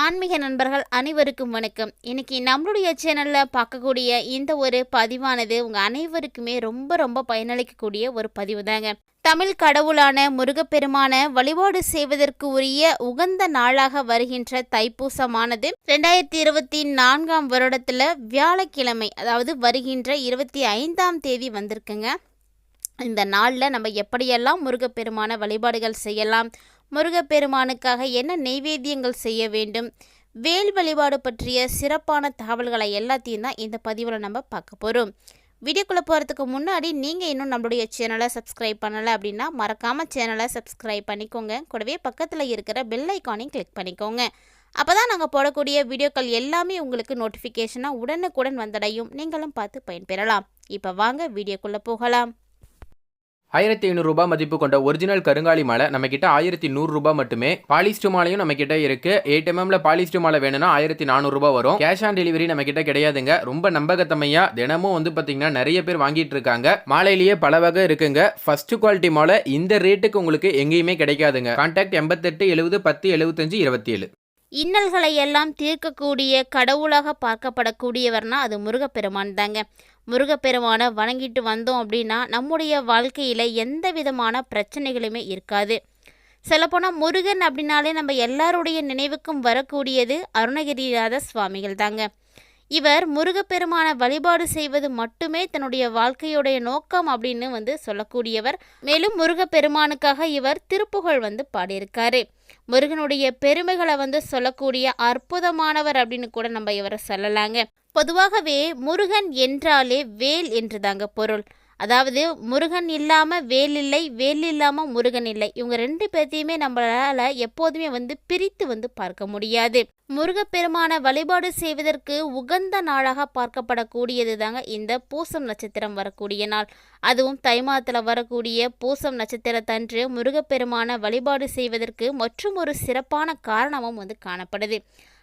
ஆன்மீக நண்பர்கள் அனைவருக்கும் வணக்கம். இன்னைக்கு நம்மளுடைய சேனலில் பார்க்கக்கூடிய இந்த ஒரு பதிவானது உங்கள் அனைவருக்குமே ரொம்ப ரொம்ப பயனளிக்கக்கூடிய ஒரு பதிவு தாங்க தமிழ் கடவுளான முருகப்பெருமான வழிபாடு செய்வதற்கு உரிய உகந்த நாளாக வருகின்ற தைப்பூசமானது ரெண்டாயிரத்தி இருபத்தி நான்காம் வருடத்தில் வியாழக்கிழமை அதாவது வருகின்ற இருபத்தி ஐந்தாம் தேதி வந்திருக்குங்க. இந்த நாளில் நம்ம எப்படியெல்லாம் முருகப்பெருமான வழிபாடுகள் செய்யலாம் முருகப்பெருமானுக்காக என்ன நெய்வேத்தியங்கள் செய்ய வேண்டும்? வேல் வழிபாடு பற்றிய சிறப்பான தகவல்களை எல்லாத்தையும் தான் இந்த பதிவில் நம்ம பார்க்க போகிறோம் வீடியோக்குள்ளே போகிறதுக்கு முன்னாடி நீங்கள் இன்னும் நம்மளுடைய சேனலை சப்ஸ்கிரைப் பண்ணலை அப்படின்னா மறக்காமல் சேனலை சப்ஸ்கிரைப் பண்ணிக்கோங்க. கூடவே பக்கத்தில் இருக்கிற பெல் ஐக்கானையும் கிளிக் பண்ணிக்கோங்க. அப்போ தான் நாங்கள் போடக்கூடிய வீடியோக்கள் எல்லாமே உங்களுக்கு நோட்டிஃபிகேஷனாக உடனுக்குடன் வந்தடையும். நீங்களும் பார்த்து பயன்பெறலாம். இப்போ வாங்க வீடியோக்குள்ளே போகலாம். ஆயிரத்தி ஐநூறுரூபா மதிப்பு கொண்ட ஒரிஜினல் கருங்காலி மாலை நம்ம கிட்ட ஆயிரத்தி நூறுரூபா மட்டுமே. பாலிஸ்டு மாலையும் நம்ம கிட்ட இருக்கு எயிட் எம்எம்ல பாலிஸ்டு மாலை வேணும்னா ஆயிரத்தி நானூறுரூபா வரும். கேஷ் ஆன் டெலிவரி நம்ம கிட்ட கிடையாதுங்க. ரொம்ப நம்பகத்தமையா தினமும் வந்து பார்த்தீங்கன்னா நிறைய பேர் வாங்கிட்டு இருக்காங்க. மாலையிலேயே பல வகை இருக்குங்க. ஃபர்ஸ்ட் குவாலிட்டி மாலை இந்த ரேட்டுக்கு உங்களுக்கு எங்கேயுமே கிடைக்காதுங்க. கான்டாக்ட் எண்பத்தெட்டு எழுபது பத்து எழுபத்தஞ்சு இருபத்தி ஏழு இன்னல்களை எல்லாம் தீர்க்கக்கூடிய கடவுளாக பார்க்கப்படக்கூடியவர்னா அது முருகப்பெருமான் தாங்க. முருகப்பெருமானை வணங்கிட்டு வந்தோம் அப்படின்னா நம்முடைய வாழ்க்கையில் எந்த விதமான பிரச்சனைகளுமே இருக்காது. சொல்லப்போனால் முருகன் அப்படின்னாலே நம்ம எல்லாருடைய நினைவுக்கும் வரக்கூடியது அருணகிரிநாத சுவாமிகள் தாங்க இவர் முருகப்பெருமான வழிபாடு செய்வது மட்டுமே தன்னுடைய வாழ்க்கையுடைய நோக்கம் அப்படின்னு வந்து சொல்லக்கூடியவர். மேலும் முருகப்பெருமானுக்காக இவர் திருப்புகழ் வந்து பாடியிருக்காரு. முருகனுடைய பெருமைகளை வந்து சொல்லக்கூடிய அற்புதமானவர் அப்படின்னு கூட நம்ம இவரை சொல்லலாங்க. பொதுவாகவே முருகன் என்றாலே வேல் என்று தாங்க பொருள். அதாவது முருகன் இல்லாமல் வேல் இல்லை வேல் இல்லாமல் முருகன் இல்லை. இவங்க ரெண்டு பேர்த்தையுமே நம்மளால் எப்போதுமே வந்து பிரித்து வந்து பார்க்க முடியாது. முருகப்பெருமான வழிபாடு செய்வதற்கு உகந்த நாளாக பார்க்கப்படக்கூடியது தாங்க இந்த பூசம் நட்சத்திரம் வரக்கூடிய நாள். அதுவும் தை மாதத்தில் வரக்கூடிய பூசம் நட்சத்திரத்தன்று முருகப்பெருமான வழிபாடு செய்வதற்கு மற்றும் ஒரு சிறப்பான காரணமும் வந்து காணப்படுது.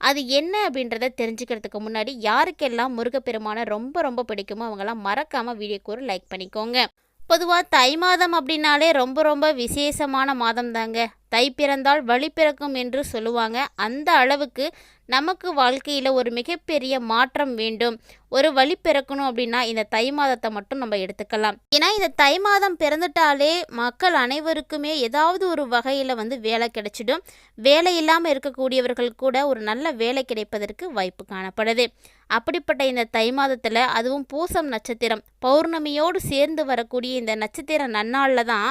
அது என்ன அப்படின்றத தெரிஞ்சுக்கிறதுக்கு முன்னாடி யாருக்கெல்லாம் முருகப்பெருமானை ரொம்ப ரொம்ப பிடிக்குமோ அவங்கெல்லாம் மறக்காமல் வீடியோக்கு ஒரு லைக் பண்ணிக்கோங்க. பொதுவாக தை மாதம் அப்படின்னாலே ரொம்ப ரொம்ப விசேஷமான மாதம் தாங்க தை பிறந்தால் வழி பிறக்கும் என்று சொல்லுவாங்க. அந்த அளவுக்கு நமக்கு வாழ்க்கையில் ஒரு மிகப்பெரிய மாற்றம் வேண்டும். ஒரு வழி பிறக்கணும் அப்படின்னா இந்த தை மாதத்தை மட்டும் நம்ம எடுத்துக்கலாம். ஏன்னா இந்த தை மாதம் பிறந்துட்டாலே மக்கள் அனைவருக்குமே ஏதாவது ஒரு வகையில் வந்து வேலை கிடைச்சிடும். வேலை இல்லாமல் இருக்கக்கூடியவர்கள் கூட ஒரு நல்ல வேலை கிடைப்பதற்கு வாய்ப்பு காணப்படுது. அப்படிப்பட்ட இந்த தை மாதத்தில் அதுவும் பூசம் நட்சத்திரம். பௌர்ணமியோடு சேர்ந்து வரக்கூடிய இந்த நட்சத்திர நன்னாளில் தான்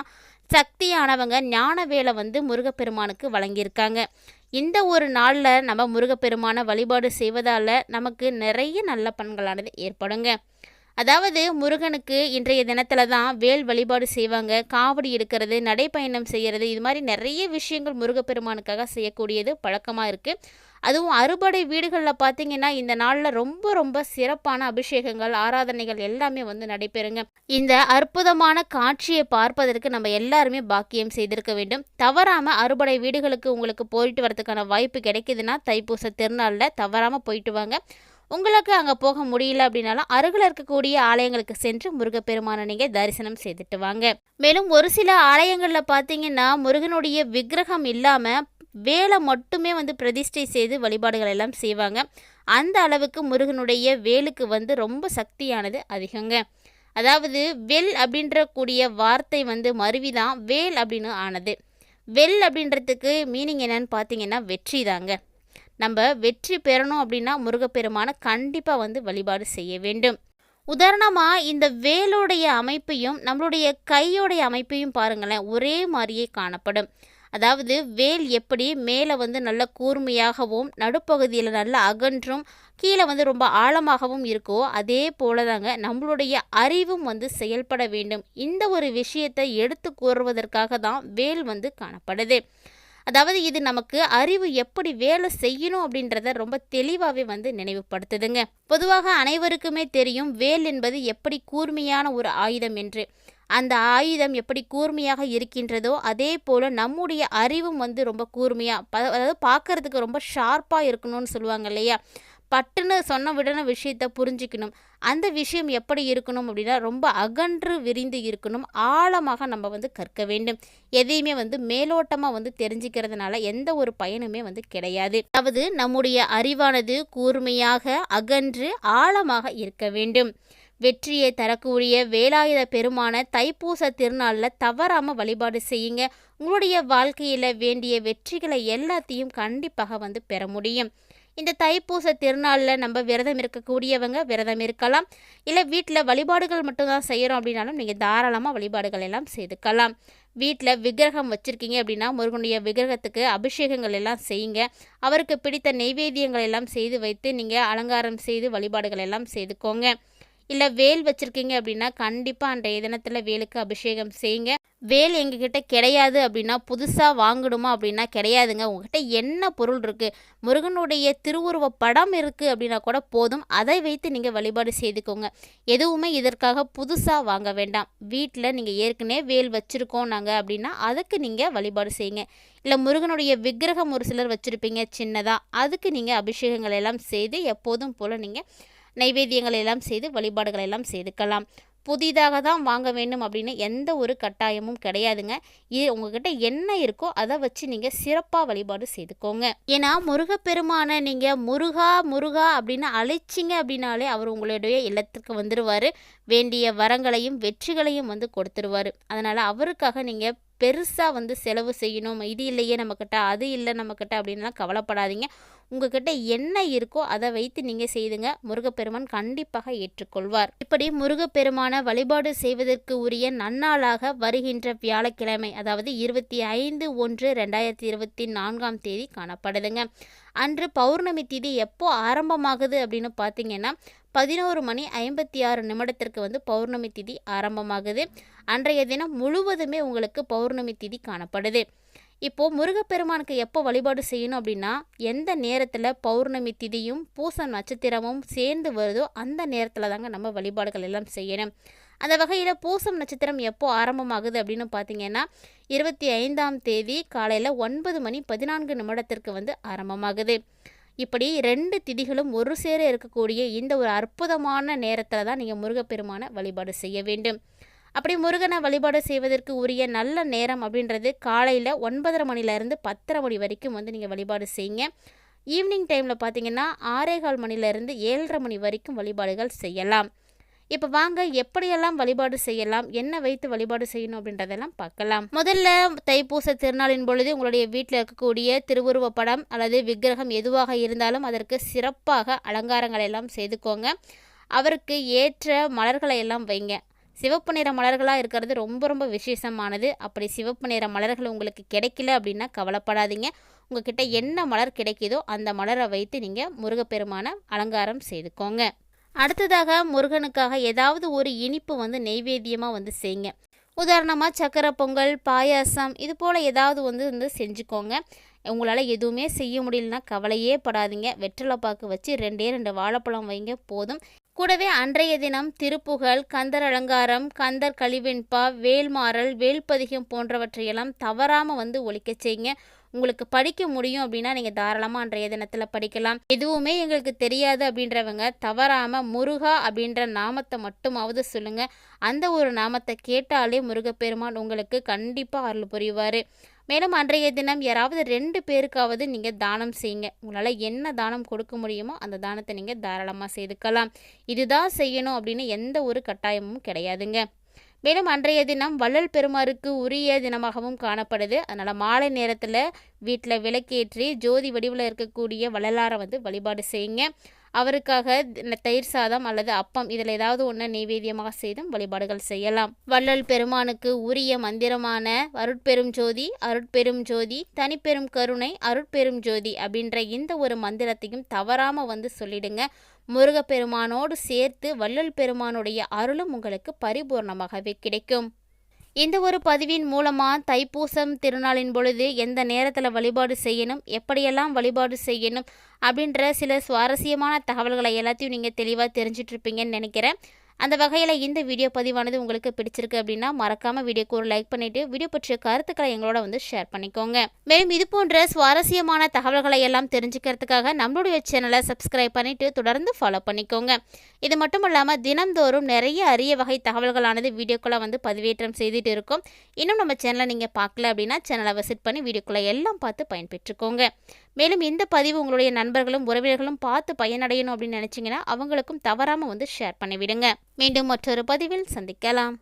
சக்தியானவங்க ஞான வேலை வந்து முருகப்பெருமானுக்கு வழங்கியிருக்காங்க. இந்த ஒரு நாளில் நம்ம முருகப்பெருமான வழிபாடு செய்வதால் நமக்கு நிறைய நல்ல பண்களானது ஏற்படுங்க. அதாவது முருகனுக்கு இன்றைய தினத்தில் தான் வேல் வழிபாடு செய்வாங்க காவடி எடுக்கிறது நடைப்பயணம் செய்கிறது இது மாதிரி நிறைய விஷயங்கள் முருகப்பெருமானுக்காக செய்யக்கூடியது பழக்கமாக இருக்குது அதுவும் அறுபடை வீடுகளில் பார்த்தீங்கன்னா இந்த நாளில் ரொம்ப ரொம்ப சிறப்பான அபிஷேகங்கள் ஆராதனைகள் எல்லாமே வந்து நடைபெறுங்க. இந்த அற்புதமான காட்சியை பார்ப்பதற்கு நம்ம எல்லாருமே பாக்கியம் செய்திருக்க வேண்டும். தவறாமல் அறுபடை வீடுகளுக்கு உங்களுக்கு போயிட்டு வரதுக்கான வாய்ப்பு கிடைக்குதுன்னா தைப்பூச திருநாளில் தவறாமல் போயிட்டு வாங்க. உங்களுக்கு அங்கே போக முடியல அப்படின்னாலும் அருகில் இருக்கக்கூடிய ஆலயங்களுக்கு சென்று முருகப்பெருமானை நீங்கள் தரிசனம் செய்துட்டு வாங்க. மேலும் ஒரு சில ஆலயங்களில் பார்த்தீங்கன்னா முருகனுடைய விக்கிரகம் இல்லாமல் வேலை மட்டுமே வந்து பிரதிஷ்டை செய்து வழிபாடுகள் எல்லாம் செய்வாங்க. அந்த அளவுக்கு முருகனுடைய வேலுக்கு வந்து ரொம்ப சக்தியானது அதிகங்க. அதாவது வெல் அப்படின்ற கூடிய வார்த்தை வந்து மருவிதான் வேல் அப்படின்னு ஆனது. வெல் அப்படின்றதுக்கு மீனிங் என்னன்னு பார்த்தீங்கன்னா வெற்றி தாங்க நம்ம வெற்றி பெறணும் அப்படின்னா முருகப்பெருமானை கண்டிப்பாக வந்து வழிபாடு செய்ய வேண்டும். உதாரணமாக இந்த வேலுடைய அமைப்பையும் நம்மளுடைய கையோடைய அமைப்பையும் பாருங்களேன் ஒரே மாதிரியே காணப்படும். அதாவது வேல் எப்படி மேலே வந்து நல்ல கூர்மையாகவும் நடுப்பகுதியில் நல்ல அகன்றும் கீழே வந்து ரொம்ப ஆழமாகவும் இருக்கோ அதே போல தாங்க நம்மளுடைய அறிவும் வந்து செயல்பட வேண்டும். இந்த ஒரு விஷயத்தை எடுத்து கூறுவதற்காக தான் வேல் வந்து காணப்படுது. அதாவது இது நமக்கு அறிவு எப்படி வேலை செய்யணும் அப்படின்றத ரொம்ப தெளிவாகவே வந்து நினைவுபடுத்துதுங்க. பொதுவாக அனைவருக்குமே தெரியும் வேல் என்பது எப்படி கூர்மையான ஒரு ஆயுதம் என்று. அந்த ஆயுதம் எப்படி கூர்மையாக இருக்கின்றதோ அதே போல் நம்முடைய அறிவும் வந்து ரொம்ப கூர்மையாக அதாவது பார்க்கறதுக்கு ரொம்ப ஷார்ப்பாக இருக்கணும்னு சொல்லுவாங்க இல்லையா? பட்டுன்னு சொன்ன விடன விஷயத்த புரிஞ்சுக்கணும். அந்த விஷயம் எப்படி இருக்கணும் அப்படின்னா ரொம்ப அகன்று விரிந்து இருக்கணும். ஆழமாக நம்ம வந்து கற்க வேண்டும். எதையுமே வந்து மேலோட்டமாக வந்து தெரிஞ்சுக்கிறதுனால எந்த ஒரு பயனுமே வந்து கிடையாது. அதாவது நம்முடைய அறிவானது கூர்மையாக அகன்று ஆழமாக இருக்க வேண்டும். வெற்றியை தரக்கூடிய வேலாயுத பெருமான தைப்பூச திருநாளில் தவறாமல் வழிபாடு செய்யுங்க. உங்களுடைய வாழ்க்கையில் வேண்டிய வெற்றிகளை எல்லாத்தையும் கண்டிப்பாக வந்து பெற முடியும். இந்த தைப்பூச திருநாளில் நம்ம விரதம் இருக்கக்கூடியவங்க விரதம் இருக்கலாம். இல்லை வீட்டில் வழிபாடுகள் மட்டும்தான் செய்கிறோம் அப்படின்னாலும் நீங்கள் தாராளமாக வழிபாடுகள் எல்லாம் செய்துக்கலாம். வீட்டில் விக்கிரகம் வச்சுருக்கீங்க அப்படின்னா முருகனுடைய விக்கிரகத்துக்கு அபிஷேகங்கள் எல்லாம் செய்யுங்க. அவருக்கு பிடித்த நெய்வேத்தியங்கள் எல்லாம் செய்து வைத்து நீங்கள் அலங்காரம் செய்து வழிபாடுகள் எல்லாம் செய்துக்கோங்க. இல்லை வேல் வச்சுருக்கீங்க அப்படின்னா கண்டிப்பாக அன்றைய தினத்தில் வேலுக்கு அபிஷேகம் செய்யுங்க. வேல் எங்ககிட்ட கிடையாது அப்படின்னா புதுசாக வாங்கணுமா அப்படின்னா கிடையாதுங்க. உங்ககிட்ட என்ன பொருள் இருக்குது முருகனுடைய திருவுருவ படம் இருக்குது அப்படின்னா கூட போதும். அதை வைத்து நீங்கள் வழிபாடு செய்துக்கோங்க. எதுவுமே இதற்காக புதுசாக வாங்க வேண்டாம். வீட்டில் நீங்கள் ஏற்கனவே வேல் வச்சுருக்கோம் நாங்கள் அப்படின்னா அதுக்கு நீங்கள் வழிபாடு செய்யுங்க. இல்லை முருகனுடைய விக்கிரகம் ஒரு சிலர் வச்சுருப்பீங்க சின்னதாக அதுக்கு நீங்கள் அபிஷேகங்கள் எல்லாம் செய்து எப்போதும் போல் நீங்கள் நைவேத்தியங்கள் எல்லாம் செய்து வழிபாடுகள் எல்லாம் செய்துக்கலாம். புதிதாக தான் வாங்க வேண்டும் அப்படின்னு எந்த ஒரு கட்டாயமும் கிடையாதுங்க. இது உங்ககிட்ட என்ன இருக்கோ அதை வச்சு நீங்கள் சிறப்பாக வழிபாடு செய்துக்கோங்க. ஏன்னா முருகப்பெருமானை நீங்கள் முருகா முருகா அப்படின்னு அழைச்சிங்க அப்படின்னாலே அவர் உங்களுடைய இல்லத்திற்கு வந்துடுவார் வேண்டிய வரங்களையும் வெற்றிகளையும் வந்து கொடுத்துருவார். அதனால் அவருக்காக நீங்கள் பெருசாக வந்து செலவு செய்யணும் இது இல்லையே நம்மக்கிட்ட அது இல்லை நம்மக்கிட்ட அப்படின்லாம் கவலைப்படாதீங்க. உங்ககிட்ட என்ன இருக்கோ அதை வைத்து நீங்கள் செய்துங்க. முருகப்பெருமான் கண்டிப்பாக ஏற்றுக்கொள்வார். இப்படி முருகப்பெருமான வழிபாடு செய்வதற்கு உரிய நன்னாளாக வருகின்ற வியாழக்கிழமை அதாவது இருபத்தி ஐந்து ஒன்று ரெண்டாயிரத்தி இருபத்தி நான்காம் தேதி காணப்படுதுங்க. அன்று பௌர்ணமி தேதி எப்போ ஆரம்பமாகுது அப்படின்னு பார்த்தீங்கன்னா பதினோரு மணி ஐம்பத்தி ஆறு நிமிடத்திற்கு வந்து பௌர்ணமி திதி ஆரம்பமாகுது. அன்றைய தினம் முழுவதுமே உங்களுக்கு பௌர்ணமி திதி காணப்படுது. இப்போது முருகப்பெருமானுக்கு எப்போ வழிபாடு செய்யணும் அப்படின்னா எந்த நேரத்தில் பௌர்ணமி திதியும் பூச நட்சத்திரமும் சேர்ந்து வருதோ அந்த நேரத்தில் தாங்க நம்ம வழிபாடுகள் எல்லாம் செய்யணும். அந்த வகையில் பூசம் நட்சத்திரம் எப்போ ஆரம்பமாகுது அப்படின்னு பார்த்தீங்கன்னா இருபத்தி ஐந்தாம் தேதி காலையில் ஒன்பது மணி பதினான்கு நிமிடத்திற்கு வந்து ஆரம்பமாகுது. இப்படி ரெண்டு திதிகளும் ஒரு சேர இருக்கக்கூடிய இந்த ஒரு அற்புதமான நேரத்தில் தான் நீங்கள் முருகப்பெருமான வழிபாடு செய்ய வேண்டும். அப்படி முருகனை வழிபாடு செய்வதற்கு உரிய நல்ல நேரம் அப்படின்றது காலையில் ஒன்பதரை மணிலேருந்து பத்தரை மணி வரைக்கும் வந்து நீங்கள் வழிபாடு செய்யுங்க. ஈவினிங் டைமில் பார்த்தீங்கன்னா ஆறேகால் மணிலேருந்து ஏழரை மணி வரைக்கும் வழிபாடுகள் செய்யலாம். இப்போ வாங்க எப்படியெல்லாம் வழிபாடு செய்யலாம்? என்ன வைத்து வழிபாடு செய்யணும் அப்படின்றதெல்லாம் பார்க்கலாம். முதல்ல தைப்பூச திருநாளின் பொழுது உங்களுடைய வீட்டில் இருக்கக்கூடிய திருவுருவ படம் அல்லது விக்கிரகம் எதுவாக இருந்தாலும் அதற்கு சிறப்பாக அலங்காரங்களை எல்லாம் செய்துக்கோங்க. அவருக்கு ஏற்ற மலர்களை எல்லாம் வைங்க. சிவப்பு நிற மலர்களாக இருக்கிறது ரொம்ப ரொம்ப விசேஷமானது. அப்படி சிவப்பு நிற மலர்கள் உங்களுக்கு கிடைக்கல அப்படின்னா கவலைப்படாதீங்க. உங்ககிட்ட என்ன மலர் கிடைக்குதோ அந்த மலரை வைத்து நீங்கள் முருகப்பெருமான அலங்காரம் செய்துக்கோங்க. அடுத்ததாக முருகனுக்காக ஏதாவது ஒரு இனிப்பு வந்து நெய்வேத்தியமாக வந்து செய்யுங்க. உதாரணமாக சக்கரை பொங்கல் பாயாசம் இது போல் ஏதாவது வந்து வந்து செஞ்சுக்கோங்க. உங்களால் எதுவுமே செய்ய முடியலன்னா கவலையே படாதீங்க. வெற்றிலை பாக்கு வச்சு ரெண்டே ரெண்டு வாழைப்பழம் வைங்க போதும். கூடவே அன்றைய தினம் திருப்புகழ் கந்தர் அலங்காரம் கந்தர் கழிவெண்பா வேல்மாறல் வேல்பதிகம் போன்றவற்றையெல்லாம் தவறாமல் வந்து ஒழிக்க செய்யுங்க. உங்களுக்கு படிக்க முடியும் அப்படின்னா நீங்கள் தாராளமாக அன்றைய தினத்தில் படிக்கலாம். எதுவுமே எங்களுக்கு தெரியாது அப்படின்றவங்க தவறாமல் முருகா அப்படின்ற நாமத்தை மட்டுமாவது சொல்லுங்கள் அந்த ஒரு நாமத்தை கேட்டாலே முருகப்பெருமான் உங்களுக்கு கண்டிப்பாக அருள் புரிவார். மேலும் அன்றைய தினம் யாராவது ரெண்டு பேருக்காவது நீங்கள் தானம் செய்யுங்க. உங்களால் என்ன தானம் கொடுக்க முடியுமோ அந்த தானத்தை நீங்கள் தாராளமாக செய்துக்கலாம். இதுதான் செய்யணும் அப்படின்னு எந்த ஒரு கட்டாயமும் கிடையாதுங்க. மேலும் அன்றைய தினம் வள்ளல் பெருமாருக்கு உரிய தினமாகவும் காணப்படுது. அதனால் மாலை நேரத்தில் வீட்டில் விளக்கேற்றி ஜோதி வடிவில் இருக்கக்கூடிய வள்ளலாரை வந்து வழிபாடு செய்யுங்க. அவருக்காக தயிர் சாதம் அல்லது அப்பம் இதில் ஏதாவது ஒன்று நெய்வேத்தியமாக செய்தும் வழிபாடுகள் செய்யலாம். வள்ளல் பெருமானுக்கு உரிய மந்திரமான அருட்பெரும் ஜோதி அருட்பெரும் ஜோதி தனிப்பெரும் கருணை அருட்பெரும் ஜோதி அப்படின்ற இந்த ஒரு மந்திரத்தையும் தவறாமல் வந்து சொல்லிடுங்க. முருகப்பெருமானோடு சேர்த்து வள்ளல் பெருமானுடைய அருளும் உங்களுக்கு பரிபூர்ணமாகவே கிடைக்கும். இந்த ஒரு பதிவின் மூலமாக தைப்பூசம் திருநாளின் பொழுது எந்த நேரத்தில் வழிபாடு செய்யணும் எப்படியெல்லாம் வழிபாடு செய்யணும் அப்படின்ற சில சுவாரஸ்யமான தகவல்களை எல்லாத்தையும் நீங்கள் தெளிவாக தெரிஞ்சிட்ருப்பீங்கன்னு நினைக்கிறேன். அந்த வகையில் இந்த வீடியோ பதிவானது உங்களுக்கு பிடிச்சிருக்கு அப்படின்னா மறக்காமல் வீடியோக்கு ஒரு லைக் பண்ணிவிட்டு வீடியோ பற்றிய கருத்துக்களை எங்களோட வந்து ஷேர் பண்ணிக்கோங்க. மேலும் இது போன்ற சுவாரஸ்யமான தகவல்களை எல்லாம் தெரிஞ்சுக்கிறதுக்காக நம்மளுடைய சேனலை சப்ஸ்கிரைப் பண்ணிவிட்டு தொடர்ந்து ஃபாலோ பண்ணிக்கோங்க. இது மட்டும் இல்லாமல் தினம்தோறும் நிறைய அரிய வகை தகவல்களானது வீடியோக்குள்ளே வந்து பதிவேற்றம் செய்துட்டு இருக்கும். இன்னும் நம்ம சேனலை நீங்கள் பார்க்கல அப்படின்னா சேனலை விசிட் பண்ணி வீடியோக்குள்ளே எல்லாம் பார்த்து பயன்பெற்றுக்கோங்க. மேலும் இந்த பதிவு உங்களுடைய நண்பர்களும் உறவினர்களும் பார்த்து பயனடையணும் அப்படின்னு நினச்சிங்கன்னா அவங்களுக்கும் தவறாமல் வந்து ஷேர் பண்ணிவிடுங்க. மீண்டும் மற்றொரு பதிவில் சந்திக்கலாம்